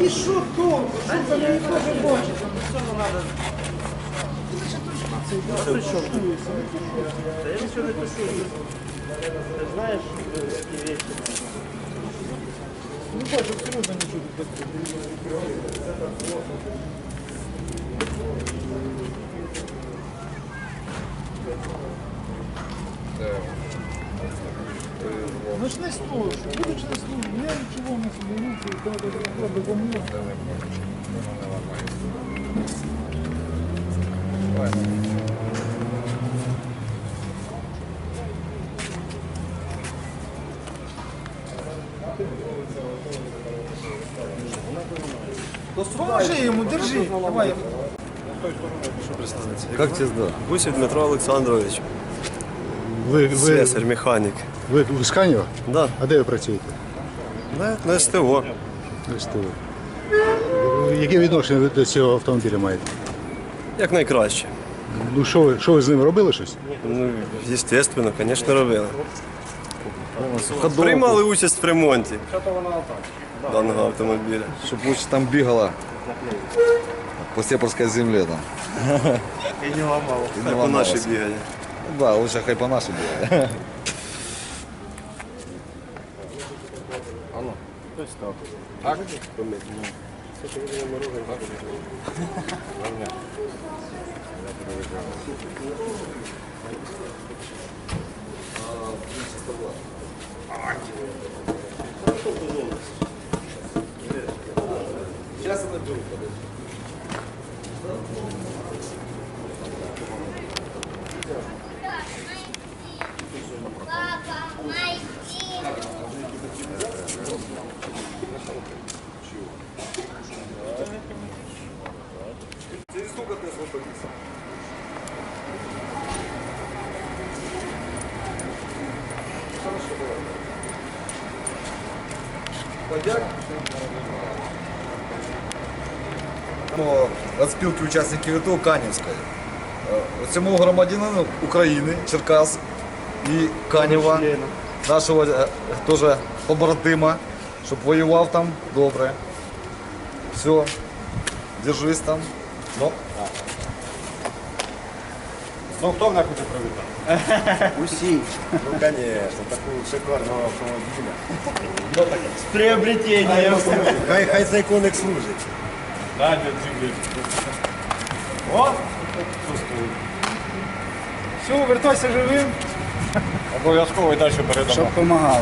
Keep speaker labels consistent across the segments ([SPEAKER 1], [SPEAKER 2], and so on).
[SPEAKER 1] І що толку? Що там я теж бачу?
[SPEAKER 2] Та я нічого не пишу. Ти знаєш, е, такі речі.
[SPEAKER 1] Не бачу абсолютно нічого тут такого. Начни з того, що будучи на службі, я нічого не соберуся, і коли така допомога. Поможи йому, держи. Давай.
[SPEAKER 3] Как тебе да?
[SPEAKER 4] Гусев Дмитро Олександрович,
[SPEAKER 3] Ви, ви,
[SPEAKER 4] слесарь, механік.
[SPEAKER 3] ви, з Канєва?
[SPEAKER 4] Да,
[SPEAKER 3] А де ви працюєте?
[SPEAKER 4] на, на СТО.
[SPEAKER 3] Ви з. Яке відношення ви до цього автомобіля маєте?
[SPEAKER 4] Як найкраще.
[SPEAKER 3] Ну що ви, що ви з ним робили щось?
[SPEAKER 4] Ну, звісно, звісно, робили. Приймали участь в ремонті даного автомобіля.
[SPEAKER 5] Щоб лучше там бігала по Сепарській землі там.
[SPEAKER 2] І не
[SPEAKER 4] Хай по
[SPEAKER 5] ламалась.
[SPEAKER 4] нашій бігає.
[SPEAKER 5] Ну Да, лучше хай по нашій бігає.
[SPEAKER 6] Папа,
[SPEAKER 5] Від спілки учасників АТО Канівської. Е, Цьому громадянину України, Черкас і Канєва, нашого е, теж побратима, щоб воював там добре. Все, держись там. Ну,
[SPEAKER 7] Ну, хто мене хоче привітати?
[SPEAKER 2] Усі.
[SPEAKER 7] Ну, звісно, такого шикарного автомобіля.
[SPEAKER 2] З приобретенням.
[SPEAKER 7] Хай, хай цей коник служить. Да, для землі. О!
[SPEAKER 1] Все, вертайся живим.
[SPEAKER 7] Обов'язково і далі передамо.
[SPEAKER 1] Щоб допомагав.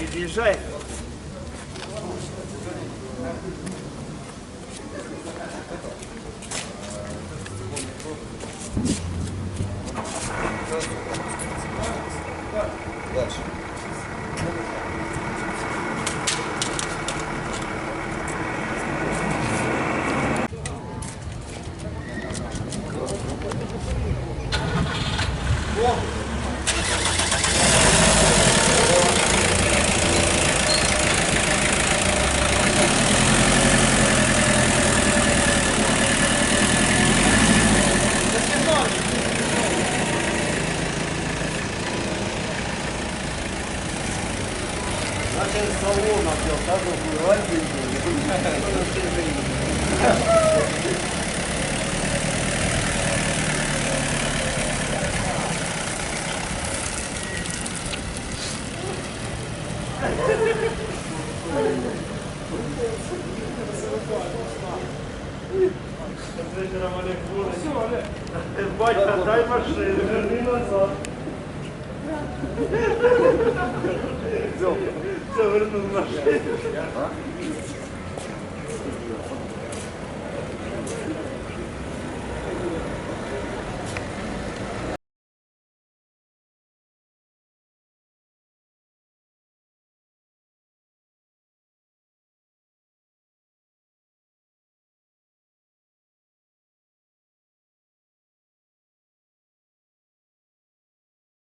[SPEAKER 2] Під'їжджай.
[SPEAKER 5] дальше.
[SPEAKER 2] Батька, дай машину, верни назад. Все, вернув машину.